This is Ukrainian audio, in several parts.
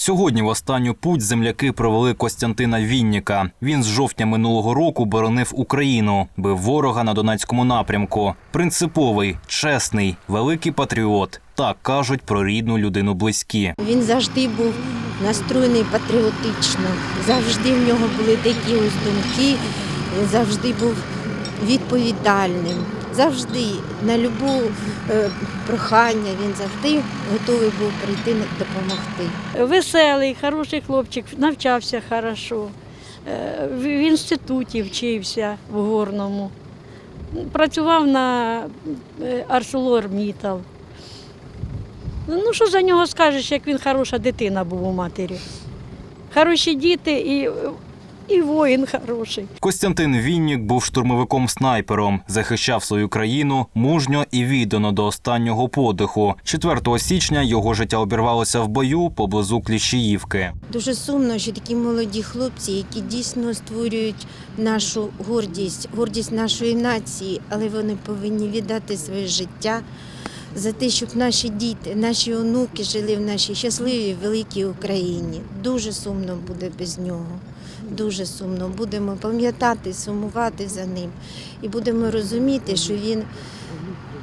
Сьогодні в останню путь земляки провели Костянтина Вінніка. Він з жовтня минулого року боронив Україну, бив ворога на Донецькому напрямку. Принциповий, чесний, великий патріот. Так кажуть про рідну людину близькі. Він завжди був настроєний патріотично. Завжди в нього були такі ось думки. Він завжди був відповідальним. Завжди на любу е, прохання він завжди готовий був прийти допомогти. Веселий, хороший хлопчик, навчався хорошо. Е, В інституті вчився в Горному. Працював на Арселор-Мітал. Ну, що за нього скажеш, як він хороша дитина був у матері. Хороші діти і, і воїн хороший. Костянтин Віннік був штурмовиком-снайпером, захищав свою країну мужньо і віддано до останнього подиху. 4 січня його життя обірвалося в бою поблизу Кліщіївки. Дуже сумно, що такі молоді хлопці, які дійсно створюють нашу гордість, гордість нашої нації, але вони повинні віддати своє життя за те, щоб наші діти, наші онуки жили в нашій щасливій великій Україні. Дуже сумно буде без нього. Дуже сумно. Будемо пам'ятати, сумувати за ним і будемо розуміти, що він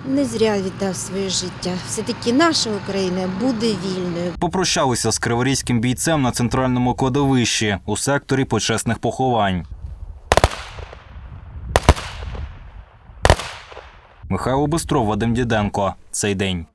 не зря віддав своє життя. Все-таки наша Україна буде вільною. Попрощалися з криворізьким бійцем на центральному кладовищі у секторі почесних поховань. Михайло Бистров, Вадим Діденко. Цей день.